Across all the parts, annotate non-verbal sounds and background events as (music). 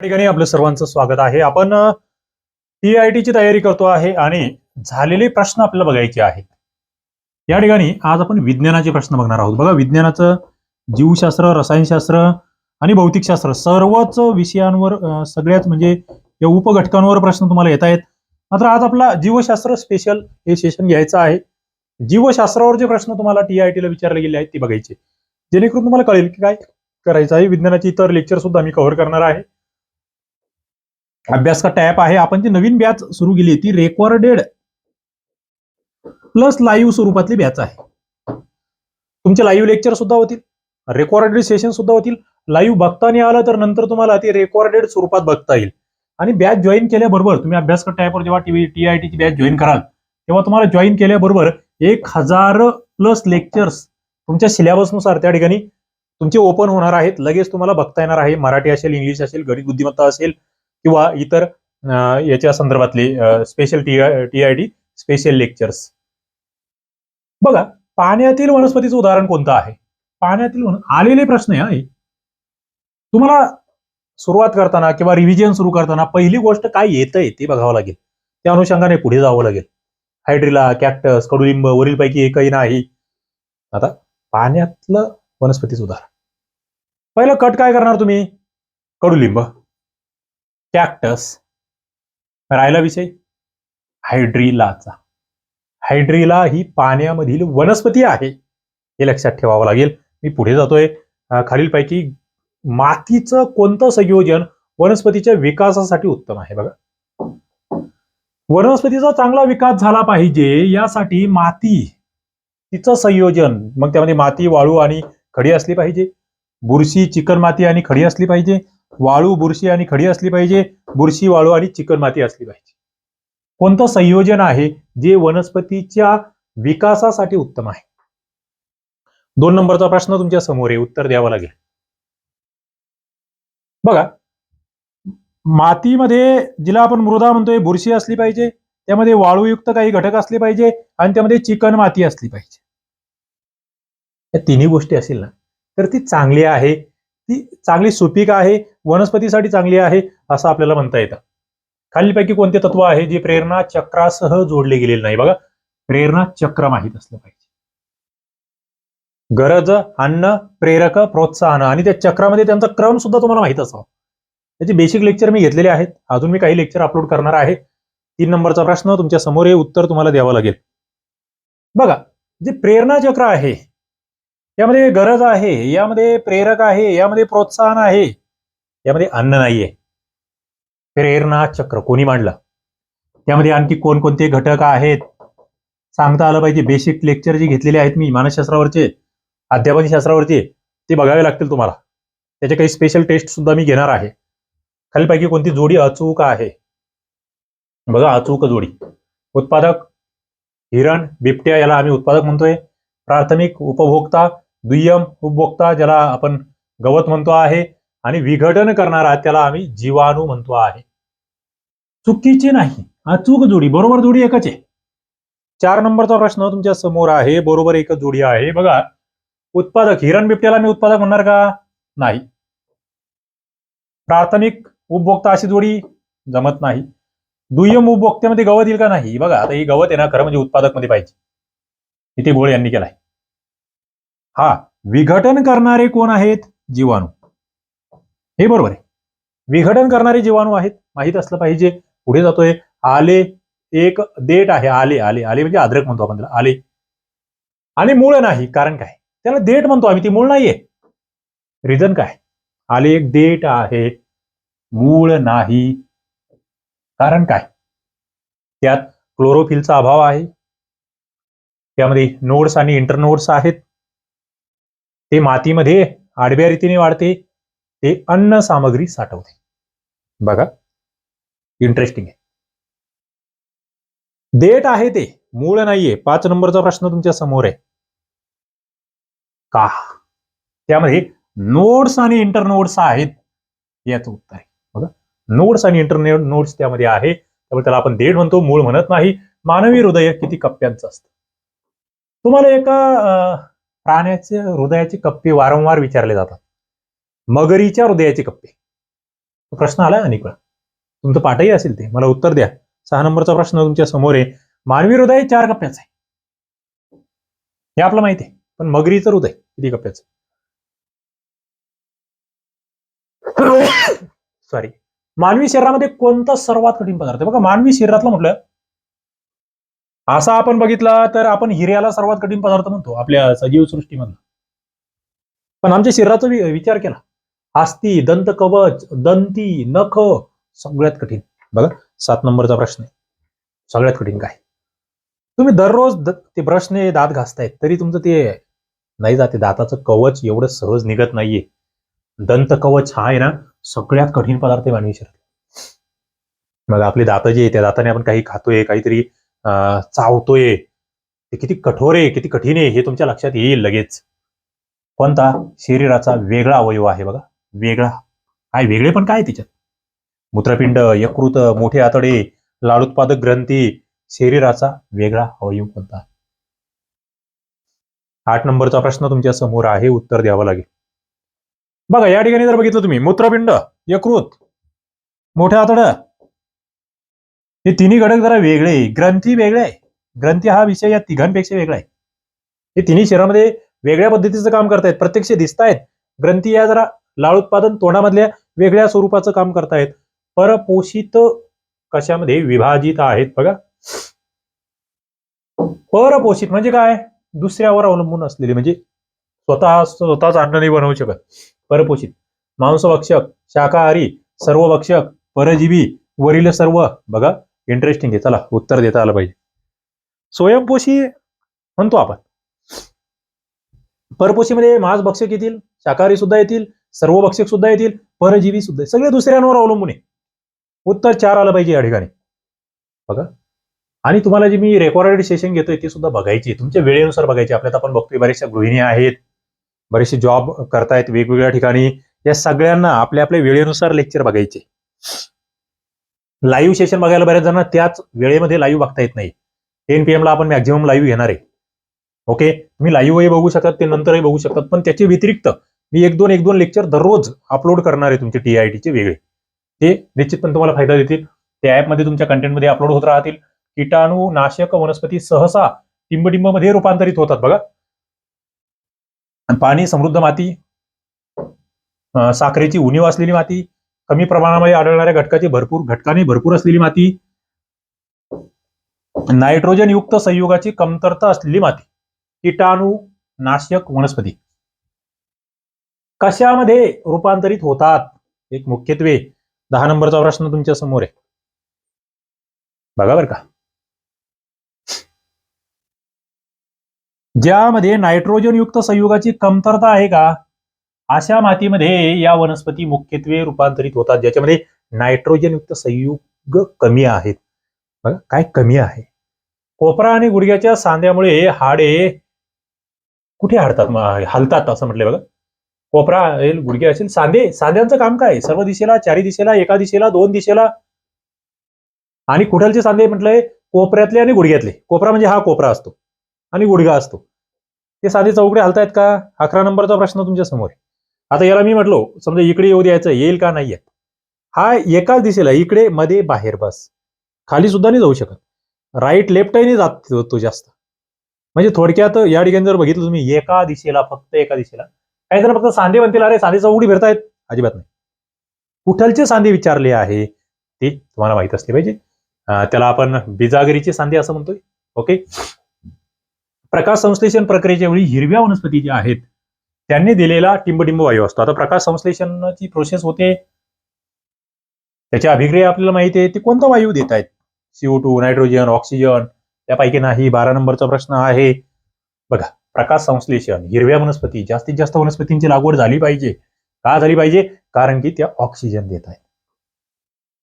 ठिकाणी आपलं सर्वांचं स्वागत आहे. आपण टी आय ची तयारी करतो आहे आणि झालेले प्रश्न आपल्याला बघायचे आहेत. या ठिकाणी आज आपण विज्ञानाचे प्रश्न बघणार आहोत. बघा विज्ञानाचं जीवशास्त्र रसायनशास्त्र आणि भौतिकशास्त्र सर्वच विषयांवर सगळ्याच म्हणजे या उपघटकांवर प्रश्न तुम्हाला येत आहेत. मात्र आज आपला जीवशास्त्र स्पेशल हे सेशन घ्यायचं आहे. जीवशास्त्रावर जे प्रश्न तुम्हाला टी आय टीला विचारले गेले आहेत ते बघायचे. जेणेकरून तुम्हाला कळेल की काय करायचं आहे. विज्ञानाची इतर लेक्चर सुद्धा मी कव्हर करणार आहे. अभ्यास का टॅप आहे? आपण जी नवीन बॅच सुरू केली ती रेकॉर्डेड प्लस लाईव्ह स्वरूपातली बॅच आहे. तुमचे लाईव्ह लेक्चर सुद्धा होतील रेकॉर्डेड सेशन सुद्धा होतील. लाईव्ह बघता नाही आलं तर नंतर तुम्हाला ती रेकॉर्डेड स्वरूपात बघता येईल. आणि बॅच जॉईन केल्याबरोबर तुम्ही अभ्यास का टॅपवर जेव्हा टीव्ही टी आय टीची बॅच जॉईन कराल तेव्हा तुम्हाला जॉईन केल्याबरोबर एक हजार प्लस लेक्चर्स तुमच्या सिलेबसनुसार त्या ठिकाणी तुमचे ओपन होणार आहेत. लगेच तुम्हाला बघता येणार आहे. मराठी असेल इंग्लिश असेल गणित बुद्धिमत्ता असेल किंवा इतर याच्या संदर्भातली special T T I D special lectures बघा पाण्यातील वनस्पतीचं उदाहरण कोणतं आहे? पाण्यातील आलेले प्रश्न आहे तुम्हाला सुरुवात करताना किंवा रिव्हिजन सुरू करताना पहिली गोष्ट काय येतंय ते बघावं लागेल. त्या अनुषंगाने पुढे जावं लागेल. हायड्रिला कॅक्टस कडुलिंब वरीलपैकी एकही नाही. आता पाण्यातलं वनस्पतीचं उदाहरण. पहिलं कट काय करणार तुम्ही? कडुलिंब. कॅक्टस राहिला विषय? हायड्रिलाचा हायड्रिला ही पाण्यामधील वनस्पती आहे. हे लक्षात ठेवावं लागेल. मी पुढे जातोय. खालीलपैकी मातीचं कोणतं संयोजन वनस्पतीच्या विकासासाठी उत्तम आहे बघा. वनस्पतीचा चांगला विकास झाला पाहिजे यासाठी माती तिचं संयोजन मग त्यामध्ये माती वाळू आणि खडी असली पाहिजे. बुरशी चिकन माती आणि खडी असली पाहिजे. वाळू बुरशी आणि खडी असली पाहिजे. बुरशी वाळू आणि चिकणमाती असली पाहिजे. कोणतं संयोजन आहे जे वनस्पतीच्या विकासासाठी उत्तम आहे? दोन नंबरचा प्रश्न तुमच्यासमोर आहे. उत्तर द्यावं लागेल. बघा मातीमध्ये जिला आपण मृदा म्हणतोय बुरशी असली पाहिजे त्यामध्ये वाळूयुक्त काही घटक असले पाहिजे आणि त्यामध्ये चिकन माती असली पाहिजे. या तिन्ही गोष्टी असतील ना तर ती चांगली आहे. ती चांगली सुपीक आहे वनस्पतीसाठी चांगली आहे असं आपल्याला म्हणता येतं. खालीलपैकी कोणते तत्व आहे जे प्रेरणा चक्रासह जोडले गेलेले नाही? बघा प्रेरणा चक्र माहीत असलं पाहिजे. गरज अन्न प्रेरक प्रोत्साहन आणि त्या चक्रामध्ये त्यांचा क्रम सुद्धा तुम्हाला माहीत असावा. त्याचे बेसिक लेक्चर मी घेतलेले आहेत. अजून मी काही लेक्चर अपलोड करणार आहे. तीन नंबरचा प्रश्न तुमच्यासमोर हे उत्तर तुम्हाला द्यावं लागेल. बघा जे प्रेरणा चक्र आहे यामध्ये गरज आहे यामध्ये प्रेरक आहे यामध्ये प्रोत्साहन आहे यामध्ये अन्न नाहीये. प्रेरणा चक्र कोणी मांडलं? त्यामध्ये आणखी कोणकोणते घटक आहेत? सांगता आलं पाहिजे बेसिक लेक्चर जे घेतलेले आहेत मी मानसशास्त्रावरचे अध्यापन शास्त्रावरचे ते बघावे लागतील तुम्हाला. त्याचे काही स्पेशल टेस्ट सुद्धा मी घेणार आहे. खालीपैकी कोणती जोडी अचूक आहे? बघा अचूक जोडी. उत्पादक हिरण बिबट्या याला आम्ही उत्पादक म्हणतोय. प्राथमिक उपभोक्ता दुय्यम उपभोक्ता ज्याला आपण गवत म्हणतो आहे आणि विघटन करणारा त्याला आम्ही जीवाणू म्हणतो आहे. चुकीची नाही. अचूक जोडी बरोबर जोडी एकच आहे. चार नंबरचा प्रश्न तुमच्यासमोर आहे बरोबर एकच जोडी आहे. बघा उत्पादक हिरण बिबट्याला मी उत्पादक म्हणणार का? नाही. प्राथमिक उपभोक्ता अशी जोडी जमत नाही. दुय्यम उपभोक्त्यामध्ये गवत येईल का नाही? बघा आता ही गवत आहे ना खरं म्हणजे उत्पादकमध्ये पाहिजे. इथे गोळ यांनी केलाय. हा विघटन करणारे कोण आहेत? जीवाणू. हे बरोबर आहे. विघटन करणारे जीवाणू आहेत. माहीत असलं पाहिजे. पुढे जातोय. आले एक देठ आहे. आले आले आले म्हणजे अद्रक म्हणतो आपण त्याला. आले. आणि मूळ नाही कारण काय? त्याला देठ म्हणतो आम्ही. ती मूळ नाहीये. रिझन काय? आले एक देठ आहे. मूळ नाही. कारण काय? त्यात क्लोरोफिलचा अभाव आहे. त्यामध्ये नोड्स आणि इंटरनोड्स आहेत. ते मातीमध्ये आडव्या रीतीने वाढते ते अन्न सामग्री साठवते. बघा. इंटरेस्टिंग आहे. देठ आहे ते मूळ नाहीये. पाच नंबरचा प्रश्न तुमच्यासमोर आहे. का? त्यामध्ये नोड्स आणि इंटरनोड्स आहेत याचं उत्तर आहे. बघा. नोड्स आणि इंटरनेट नोड्स त्यामध्ये आहे. त्यामुळे त्याला आपण देठ म्हणतो मूळ म्हणत नाही. मानवी हृदय किती कप्प्यांचं असतं. तुम्हाला एका प्राण्याचे हृदयाचे कप्पे वारंवार विचारले जातात. मगरीच्या हृदयाचे कप्पे. प्रश्न आला अनेक वेळा. तुमचं पाठही असेल ते. मला उत्तर द्या. सहा नंबरचा प्रश्न तुमच्यासमोर आहे. मानवी हृदय चार कप्प्याचं आहे. हे आपलं माहिती आहे. पण मगरीचं हृदय किती कप्प्याचं सॉरी (coughs) मानवी शरीरामध्ये कोणता सर्वात कठीण पदार्थ आहे? बघा मानवी शरीरातलं म्हटलं असा आपण बघितला तर आपण हिऱ्याला सर्वात कठीण पदार्थ म्हणतो आपल्या सजीव सृष्टीमधला. पण आमच्या शरीराचा वि- विचार केला. आस्ती दंत कवच दंती नख सगळ्यात कठीण. बघा सात नंबरचा प्रश्न आहे. सगळ्यात कठीण काय? तुम्ही दररोज द- ते ब्रशने दात घासतायत तरी तुमचं ते नाही जाते दाताचं कवच एवढं सहज निघत नाहीये. दंत कवच हा आहे ना सगळ्यात कठीण पदार्थ आहे मानवी शरीर मग आपले दात जे आहे त्या दाताने आपण काही खातोय काहीतरी चावतोय. ते किती कठोर आहे किती कठीण आहे हे तुमच्या लक्षात येईल लगेच. कोणता? शरीराचा वेगळा अवयव आहे बघा. वेगळा. काय वेगळे पण काय आहे त्याच्यात मूत्रपिंड यकृत मोठे आतडे लाडोत्पादक ग्रंथी शरीराचा वेगळा अवयव कोणता? आठ नंबरचा प्रश्न तुमच्यासमोर आहे उत्तर द्यावं लागेल. बघा या ठिकाणी जर बघितलं तुम्ही मूत्रपिंड यकृत मोठे आतडं हे तिन्ही घटक जरा वेगळे ग्रंथी वेगळे आहे. ग्रंथी हा विषय या तिघांपेक्षा वेगळा आहे. हे तिन्ही शरीरामध्ये वेगळ्या पद्धतीचं काम करतायत. प्रत्यक्ष दिसतायत. ग्रंथी या जरा लाळ उत्पादन तोंडामधल्या वेगळ्या स्वरूपाचं काम करतायत. परपोषित कशामध्ये विभाजित आहेत बघा. परपोषित म्हणजे काय? दुसऱ्यावर अवलंबून असलेले म्हणजे स्वतः स्वतःच अन्न नाही बनवू शकत. परपोषित. मांसभक्षक शाकाहारी सर्वभक्षक परजीवी वरील सर्व बघा. इंटरेस्टिंग आहे. चला उत्तर देता आलं पाहिजे. स्वयंपोषी म्हणतो आपण. परपोषीमध्ये मांस भक्षक येतील शाकाहारी सुद्धा येतील सर्व भक्षक सुद्धा येतील परजीवी सुद्धा सगळे दुसऱ्यांवर अवलंबून आहे. उत्तर चार आलं पाहिजे या ठिकाणी. बघा. आणि तुम्हाला जे मी रेकॉर्डेड सेशन घेतोय ते सुद्धा बघायची तुमच्या वेळेनुसार बघायची आपल्यात आपण बघतोय बऱ्याचशा गृहिणी आहेत. बरेचसे जॉब करतायत वेगवेगळ्या ठिकाणी. या सगळ्यांना आपल्या आपल्या वेळेनुसार लेक्चर बघायचे. लाईव्ह सेशन बघायला बऱ्याच जणांना त्याच वेळेमध्ये लाईव्ह बघता येत नाही. टेन पी ला आपण मॅक्झिमम लाईव्ह घेणार आहे. ओके तुम्ही लाईव्हही बघू शकतात ते नंतरही बघू शकतात. पण त्याच्या व्यतिरिक्त मी एक दोन एक दोन लेक्चर दररोज अपलोड करणार आहे तुमचे टी आय टीचे वेगळे. ते निश्चितपणे तुम्हाला फायदा देतील. त्या ऍपमध्ये तुमच्या कंटेंटमध्ये अपलोड होत राहतील. किटाणू नाशक वनस्पती सहसा टिंबटिंबमध्ये रूपांतरित होतात बघा. पाणी समृद्ध माती साखरेची उणीव असलेली माती कमी प्रमाणामध्ये आढळणाऱ्या घटकाची भरपूर घटकाने भरपूर असलेली माती. नायट्रोजन युक्त संयुगाची कमतरता असलेली माती किटाणू नाशक वनस्पती. कशामध्ये रूपांतरित होतात? एक मुख्यत्वे दहा नंबरचा प्रश्न तुमच्यासमोर आहे. बघा बर का. ज्यामध्ये नायट्रोजन युक्त संयुगाची कमतरता आहे का? अशा मातीमध्ये या वनस्पती मुख्यत्वे रूपांतरित होतात ज्याच्यामध्ये नायट्रोजन युक्त संयुग कमी आहेत. बघा काय कमी आहे? कोपरा आणि गुडघ्याच्या सांध्यामुळे हाडे कुठे हाडतात? हलतात असं म्हटलंय बघा. कोपरा असेल गुडघे असेल सांधे सांध्यांचं काम काय? सर्व दिशेला चारी दिशेला एका दिशेला दोन दिशेला. आणि कुठलचे सांधे म्हटलंय? कोपऱ्यातले आणि गुडघ्यातले. कोपरा म्हणजे हा कोपरा असतो आणि गुडघा असतो. ते साधे चौकडे हलतायत का? अकरा नंबरचा प्रश्न तुमच्यासमोर आहे. आता याला मी म्हटलो समजा इकडे येऊ द्यायचं येईल का नाही येत हा एकाच दिशेला इकडे मध्ये बाहेर बस. खाली सुद्धा नाही जाऊ शकत. राईट लेफ्टही नाही जात तो- जास्त. म्हणजे थोडक्यात या ठिकाणी जर बघितलं तुम्ही एका दिशेला फक्त एका दिशेला. काही जण फक्त सांधे म्हणतील अरे सांधेचा चौकडी भरतायत अजिबात नाही. कुठलचे सांधे विचारले आहे ते तुम्हाला माहीत असले पाहिजे. त्याला आपण बिजागरीचे सांधे असं म्हणतोय. ओके? प्रकाश संश्लेषण प्रक्रियेच्या वेळी हिरव्या वनस्पती ज्या आहेत त्यांनी दिलेला टिंबटिंब वायू असतो. आता प्रकाश संश्लेषणाची प्रोसेस होते. त्याची अभिक्रिया आपल्याला माहिती आहे ते कोणता वायू देत आहेत? सीओ टू नायट्रोजन ऑक्सिजन त्यापैकी नाही बारा नंबरचा प्रश्न आहे. बघा प्रकाश संश्लेषण हिरव्या वनस्पती जास्तीत जास्त वनस्पतींची लागवड झाली पाहिजे. का झाली पाहिजे? कारण की त्या ऑक्सिजन देत आहेत.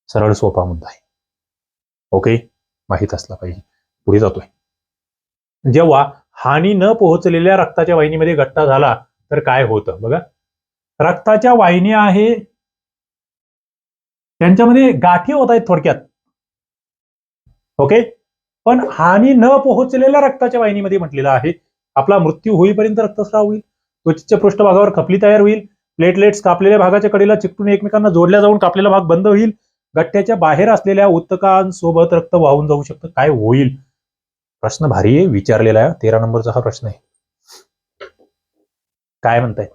सरळ सोपा मुद्दा आहे. ओके माहीत असला पाहिजे. पुढे जातोय. जेव्हा हानी न पोहोचलेल्या रक्ताच्या वाहिनीमध्ये घट्टा झाला तर काय होतं? बघा. रक्ताच्या वाहिन्या आहे. त्यांच्यामध्ये गाठी होत आहेत थोडक्यात. ओके पण हानी न पोहोचलेल्या रक्ताच्या वाहिनीमध्ये म्हटलेलं आहे. आपला मृत्यू होईपर्यंत रक्तस्राव होईल. त्वचेच्या पृष्ठभागावर खपली तयार होईल. प्लेटलेट्स कापलेल्या भागाच्या कडेला चिकटून एकमेकांना जोडल्या जाऊन कापलेला भाग बंद होईल. गठ्ठ्याच्या बाहेर असलेल्या उत्तकांसोबत रक्त वाहून जाऊ शकतं. काय होईल? प्रश्न भारी आहे. विचारलेला आहे. तेरा नंबरचा हा प्रश्न आहे. काय म्हणतायत?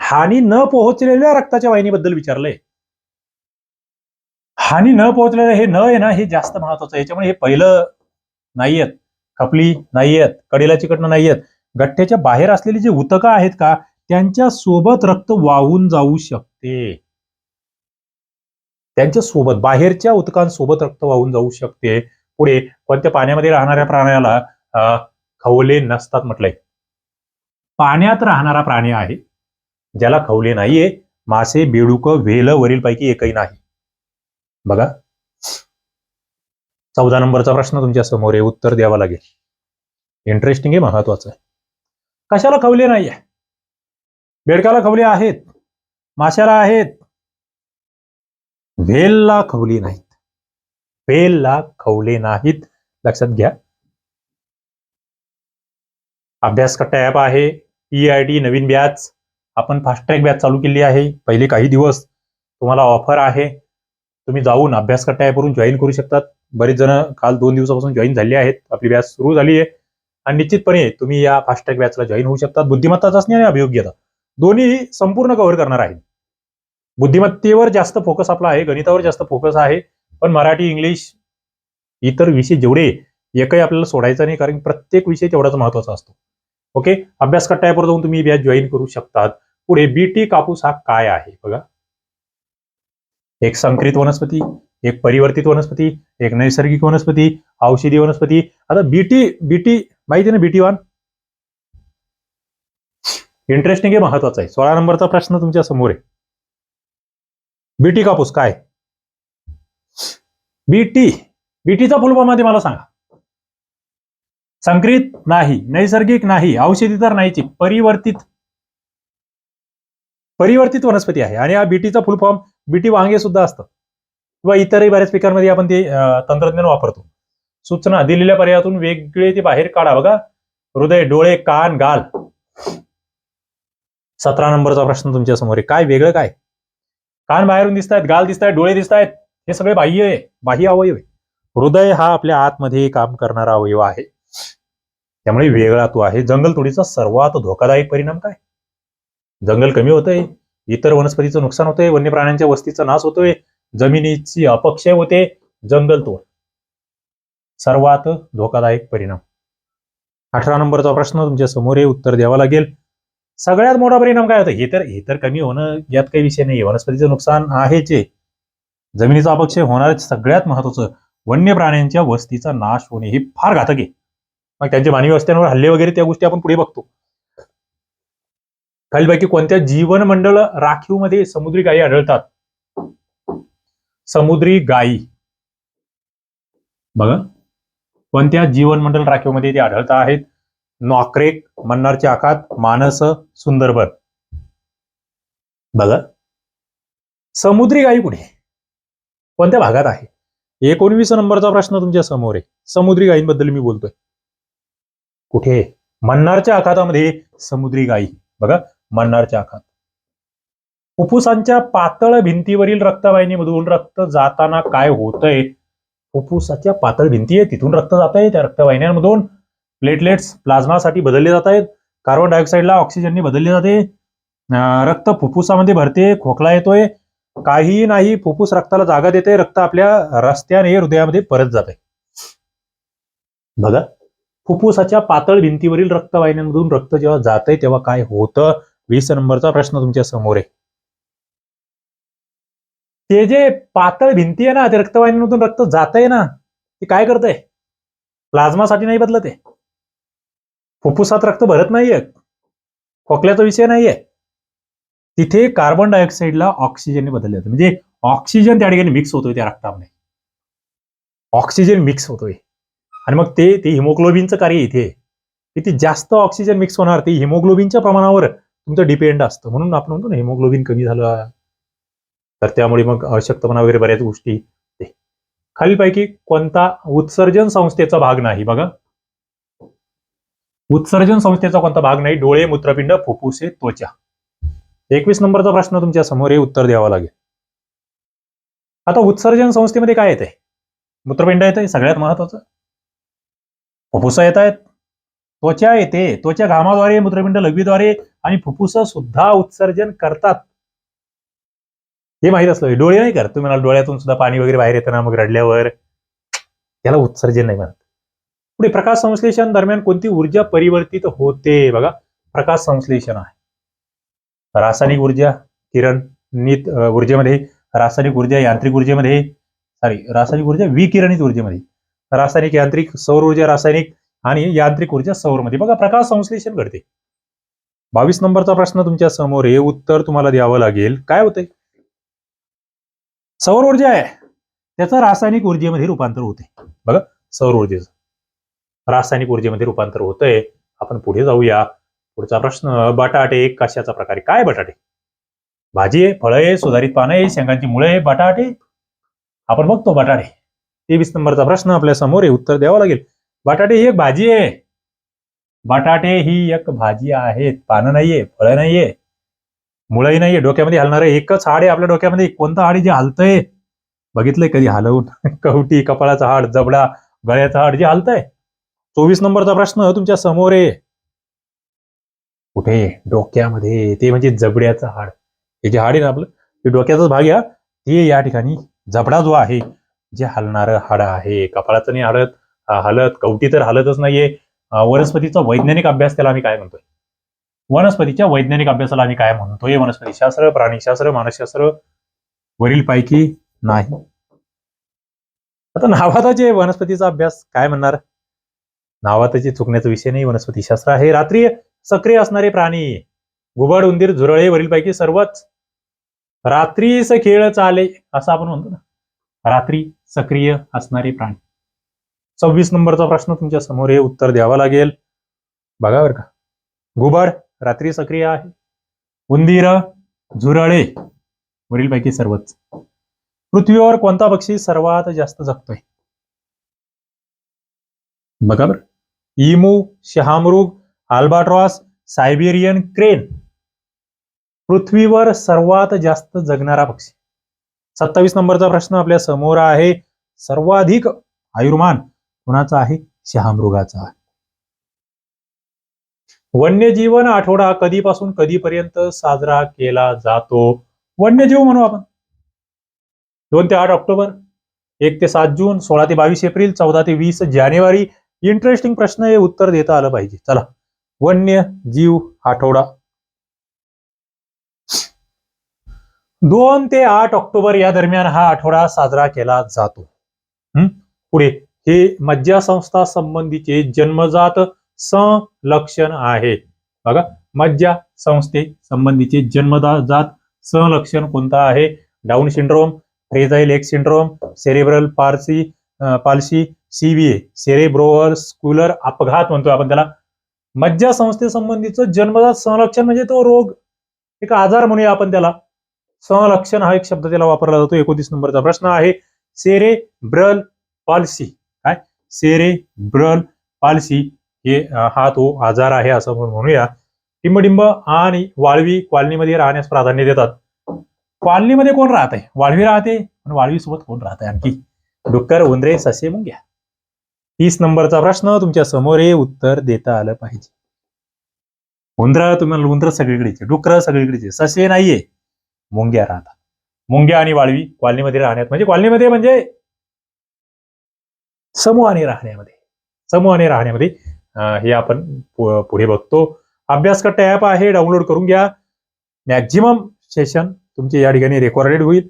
हानी न पोहोचलेल्या रक्ताच्या वाहिनीबद्दल विचारलंय. हानी न पोहोचलेलं हे न आहे ना हे जास्त महत्वाचं आहे. याच्यामुळे हे पहिलं नाहीयेत. खपली नाहीयेत. कडेला चिकटणं नाहीयेत. गठ्ठ्याच्या बाहेर असलेली जे उतक आहेत का त्यांच्यासोबत रक्त वाहून जाऊ शकते. त्यांच्यासोबत बाहेरच्या उतकांसोबत रक्त वाहून जाऊ शकते. पुढे कोणत्या पाण्यामध्ये राहणाऱ्या प्राण्याला खवले नसतात म्हटलंय. पाण्यात राहणारा प्राणी आहे ज्याला खवले नाहीये मासे बेडूक वेल वरील पैकी एकही नाही. बघा. चौदा नंबरचा प्रश्न तुमच्यासमोर आहे उत्तर द्यावा लागेल. इंटरेस्टिंग आहे महत्वाचं आहे. कशाला खवले नाहीये? बेडकाला खवले आहेत माशाला आहेत. व्हेलला खवली नाहीत. व्हेलला खवले नाहीत. लक्षात घ्या. अभ्यास कट्टा आहे. ई आय टी नवीन बॅच आपण फास्टट्रॅक बॅच चालू केली आहे. पहिले काही दिवस तुम्हाला ऑफर आहे. तुम्ही जाऊन अभ्यास कट्टा ॲपवरून जॉईन करू शकतात. बरेच जण काल दोन दिवसापासून जॉईन झाले आहेत. आपली बॅच सुरू झाली आहे. आणि निश्चितपणे तुम्ही या फास्टट्रॅक बॅचला जॉईन होऊ शकतात. बुद्धिमत्ता चाचणी आणि अभियोग्यता. दोन्ही संपूर्ण कव्हर करणार आहे. बुद्धिमत्तेवर जास्त फोकस आपला आहे. गणितावर जास्त फोकस आहे. पण मराठी इंग्लिश इतर विषय जेवढे एकही आपल्याला सोडायचा नाही कारण प्रत्येक विषय तेवढाच महत्त्वाचा असतो. ओके अभ्यास कट्ट्यावर जाऊन तुम्ही बॅच जॉईन करू शकतात. पुढे बीटी कापूस हा काय आहे? बघा. एक संकरित वनस्पती एक परिवर्तित वनस्पती एक नैसर्गिक वनस्पती औषधी वनस्पती. आता बीटी बीटी माहिती आहे ना बीटी वन इंटरेस्टिंग आहे महत्त्वाचा आहे. सोळा नंबरचा प्रश्न तुमच्यासमोर आहे. बीटी कापूस काय? बीटी बीटीचा फुलफॉर्म मला सांगा. संकरित नाही नैसर्गिक नाही औषधी तर नाहीची परिवर्तित. परिवर्तित वनस्पती आहे आणि हा बीटीचा फुल फॉर्म बीटी वांगे सुद्धा असतं. किंवा इतरही बऱ्याच पिकांमध्ये आपण ते तंत्रज्ञान वापरतो. सूचना दिलेल्या पर्यायातून वेगळे ते बाहेर काढा बघा. हृदय डोळे कान गाल. सतरा नंबरचा प्रश्न तुमच्यासमोर आहे. काय वेगळं काय? कान बाहेरून दिसत आहेत गाल दिसत आहेत डोळे दिसत आहेत हे सगळे बाह्य आहे बाह्य अवयव आहे. हृदय हा आपल्या आतमध्ये काम करणारा अवयव आहे. त्यामुळे वेगळा तो आहे. जंगलतोडीचा सर्वात धोकादायक परिणाम काय? जंगल कमी होतंय इतर वनस्पतीचं नुकसान होतंय वन्य प्राण्यांच्या वस्तीचा नाश होतोय जमिनीची अपक्षय होते जंगलतोड सर्वात धोकादायक परिणाम. अठरा नंबरचा प्रश्न तुमच्यासमोर आहे उत्तर द्यावा लागेल. सगळ्यात मोठा परिणाम काय होतं हे तर हे तर कमी होणं यात काही विषय नाही वनस्पतीचं नुकसान आहेच आहे जमिनीचा अपक्षय होणार सगळ्यात महत्वाचं. वन्य प्राण्यांच्या वस्तीचा नाश होणे हे फार घातक आहे. मग त्यांच्या मानवी वस्त्यांवर हल्ले वगैरे त्या गोष्टी आपण पुढे बघतो. खालीलपैकी कोणत्या जीवनमंडळ राखीवमध्ये समुद्री गायी आढळतात? समुद्री गायी. बघा. कोणत्या जीवनमंडळ राखीवमध्ये ते आढळत आहेत? नॉक्रेक मन्नारचे आखात मानस सुंदरबन. बघा. समुद्री गायी कुठे? कोणत्या भागात आहे? एकोणवीस नंबरचा प्रश्न तुमच्यासमोर आहे. समुद्री गायींबद्दल मी बोलतोय. कुठे? मन्नारच्या आखातामध्ये समुद्री गायी बघा मन्नारच्या आखात. फुफ्फुसांच्या पातळ भिंतीवरील रक्तवाहिनीमधून रक्त जाताना काय होतंय? फुफ्फुसाच्या पातळ भिंती आहे तिथून रक्त जात आहे त्या रक्तवाहिन्यांमधून प्लेटलेट्स प्लाझ्मासाठी बदलले जात आहेत. कार्बन डायऑक्साईडला ऑक्सिजनने बदलले जाते. रक्त फुफ्फुसामध्ये भरते खोकला येतोय. काही नाही फुफ्फुस रक्ताला जागा देते रक्त आपल्या रस्त्याने हृदयामध्ये परत जाते बघा. फुफ्फुसाच्या पातळ भिंतीवरील रक्तवाहिन्यांमधून रक्त जेव्हा जातंय तेव्हा काय होतं? वीस नंबरचा प्रश्न तुमच्यासमोर आहे. ते जे पातळ भिंती आहे ना ते रक्तवाहिन्यांमधून रक्त जात आहे ना ते काय करतंय? प्लाझ्मासाठी नाही बदलत आहे फुफ्फुसात रक्त भरत नाहीये. खोकल्याचा विषय नाहीये. तिथे कार्बन डायऑक्साईडला ऑक्सिजनने बदलले जाते. म्हणजे ऑक्सिजन त्या ठिकाणी मिक्स होतोय त्या रक्तामध्ये. ऑक्सिजन मिक्स होतोय. आणि मग ते ते हिमोग्लोबिनचं कार्य इथे. किती जास्त ऑक्सिजन मिक्स होणार ते हिमोग्लोबिनच्या प्रमाणावर तुमचं डिपेंड असतं. म्हणून आपण म्हणतो ना हिमोग्लोबिन कमी झालं. तर त्यामुळे मग अशक्तपणा वगैरे बऱ्याच गोष्टी ते. खालीलपैकी कोणता उत्सर्जन संस्थेचा भाग नाही बघा. उत्सर्जन संस्थेचा कोणता भाग नाही? डोळे मूत्रपिंड फुफ्फुसे त्वचा. एकवीस नंबरचा प्रश्न तुमच्यासमोर हे उत्तर द्यावं लागेल. आता उत्सर्जन संस्थेमध्ये काय येते मूत्रपिंड येते सगळ्यात महत्वाचं. फुफ्फुसं येत आहेत त्वचा येते. त्वचा घामाद्वारे मूत्रपिंड लघवीद्वारे आणि फुफ्फुस सुद्धा उत्सर्जन करतात. हे माहीत असलं डोळे नाही करत. तुम्ही म्हणाल डोळ्यातून सुद्धा पाणी वगैरे बाहेर येताना मग रडल्यावर. त्याला उत्सर्जन नाही म्हणत. पुढे प्रकाश संश्लेषण दरम्यान कोणती ऊर्जा परिवर्तित होते? बघा प्रकाश संश्लेषण आहे. रासायनिक ऊर्जा किरण नीत ऊर्जेमध्ये रासायनिक ऊर्जा यांत्रिक ऊर्जेमध्ये सॉरी रासायनिक ऊर्जा विकिरणित ऊर्जेमध्ये. रासायनिक यांत्रिक सौर ऊर्जा रासायनिक आणि यांत्रिक ऊर्जा सौरमध्ये. बघा प्रकाश संश्लेषण घडते. बावीस नंबरचा प्रश्न तुमच्यासमोर आहे. उत्तर तुम्हाला द्यावं लागेल. काय होतंय? सौर ऊर्जा आहे. त्याचं रासायनिक ऊर्जेमध्ये रूपांतर होते. बघा सौर ऊर्जेचं. रासायनिक ऊर्जेमध्ये रूपांतर होतंय. आपण पुढे जाऊया. पुढचा प्रश्न बटाटे कशाचा प्रकारे काय बटाटे? भाजी आहे फळं आहे सुधारित पानं आहे शेंगांची मुळे आहे बटाटे. आपण बघतो बटाटे. तेवीस नंबरचा प्रश्न आपल्यासमोर आहे उत्तर द्यावं लागेल. बटाटे ही एक भाजी आहे. बटाटे ही एक भाजी आहेत. पानं नाहीये फळं नाहीये मुळंही नाहीये. डोक्यामध्ये हलणार आहे एकच हाड आहे आपल्या डोक्यामध्ये. कोणतं हाड जे हलतंय? बघितलंय कधी हलवून? (laughs) कवटी कपाळाचा हाड जबडा गळ्याचं हाड जे हलतंय. चोवीस नंबरचा प्रश्न तुमच्यासमोर आहे. कुठे? डोक्यामध्ये. ते म्हणजे जबड्याचं हाड. हे जे हाड आहे ना आपलं ते डोक्याचाच भाग या ते या ठिकाणी जबडा जो आहे जे हलणारं हाड आहे कपाळाचं नाही हलत हलत कवटी तर हलतच नाहीये. वनस्पतीचा वैज्ञानिक अभ्यास त्याला आम्ही काय म्हणतोय? वनस्पतीच्या वैज्ञानिक अभ्यासाला आम्ही काय म्हणतोय? वनस्पतीशास्त्र प्राणीशास्त्र मानसशास्त्र वरील पैकी नाही. आता नावाचा जे वनस्पतीचा अभ्यास काय म्हणणार? नावातच चुकण्याचा विषय नाही वनस्पतीशास्त्र आहे. रात्री सक्रिय असणारे प्राणी घुबड उंदीर झुरळे वरीलपैकी सर्वच. रात्रीच खेळ चाले असं आपण म्हणतो ना. रात्री सक्रिय असणारे प्राणी. सव्वीस नंबरचा प्रश्न तुमच्यासमोर हे उत्तर द्यावा लागेल. बघा बरं का. घुबड रात्री सक्रिय आहे. उंदीर झुरळे वरीलपैकी सर्वच. पृथ्वीवर कोणता पक्षी सर्वात जास्त जगतोय? बघा बर. इमू शहामृग आल्बाट्रॉस सायबेरियन क्रेन. पृथ्वीवर सर्वात जास्त जगणारा पक्षी. सत्तावीस नंबरचा प्रश्न आपल्यासमोर आहे. सर्वाधिक आयुर्मान कुणाचा आहे? शहामृगाचा आहे. वन्यजीवन आठवडा कधीपासून कधीपर्यंत साजरा केला जातो? वन्यजीव म्हणू आपण. दोन ते आठ ऑक्टोबर एक ते सात जून सोळा ते बावीस एप्रिल चौदा ते वीस जानेवारी. इंटरेस्टिंग प्रश्न हे उत्तर देता आलं पाहिजे. चला. वन्य जीव आठवडा. दोन ते आठ ऑक्टोबर या दरम्यान हा आठवडा साजरा केला जातो. पुढे हे मज्जा संस्था संबंधीचे जन्मजात संलक्षण आहे. बघा मज्जा संस्थे संबंधीचे जन्मजात संलक्षण कोणतं आहे? Down syndrome fragile X syndrome cerebral palsy palsy CBA cerebrovascular अपघात म्हणतो आपण त्याला. मज्जा संस्थेसंबंधीचं जन्मजात संलक्षण म्हणजे तो रोग. एक आजार म्हणूया आपण त्याला. संलक्षण हा एक शब्द त्याला वापरला जातो. एकोणतीस नंबरचा प्रश्न आहे सेरे ब्रल पालसी. काय? सेरे ब्रल पालसी हे हा तो आजार आहे असं आपण म्हणूया. टिंबडिंब आणि वाळवी कॉलनीमध्ये राहण्यास प्राधान्य देतात. कॉलनीमध्ये कोण राहत आहे वाळवी राहते पण वाळवी सोबत कोण राहत आहे आणखी? डुक्कर उंदरे ससे मुंग्या तीस नंबरचा प्रश्न तुमच्यासमोर हे उत्तर देता आलं पाहिजे. उंदरा तुम्हाला उंदर सगळीकडेचे डुकर सगळीकडेचे. ससे नाहीये. मुंग्या राहतात. मुंग्या आणि वाळवी कॉलनीमध्ये राहण्यात म्हणजे कॉलनीमध्ये म्हणजे समूहाने राहण्यामध्ये. समूहाने राहण्यामध्ये हे आपण पु- पुढे बघतो. अभ्यासकट्टा ॲप आहे डाउनलोड करून घ्या. मॅक्झिमम सेशन तुमचे या ठिकाणी रेकॉर्डेड होईल.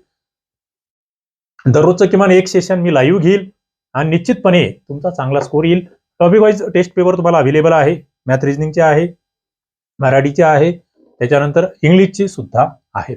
दररोजचं किमान एक सेशन मी लाईव्ह घेईल. आणि निश्चितपणे तुमचा चांगला स्कोर येईल. टॉपिक वाईज टेस्ट पेपर तुम्हाला अवेलेबल आहे. मॅथ रिजनिंगचे आहे. मराठीचे आहे. त्याच्यानंतर इंग्लिशचे सुद्धा आहेत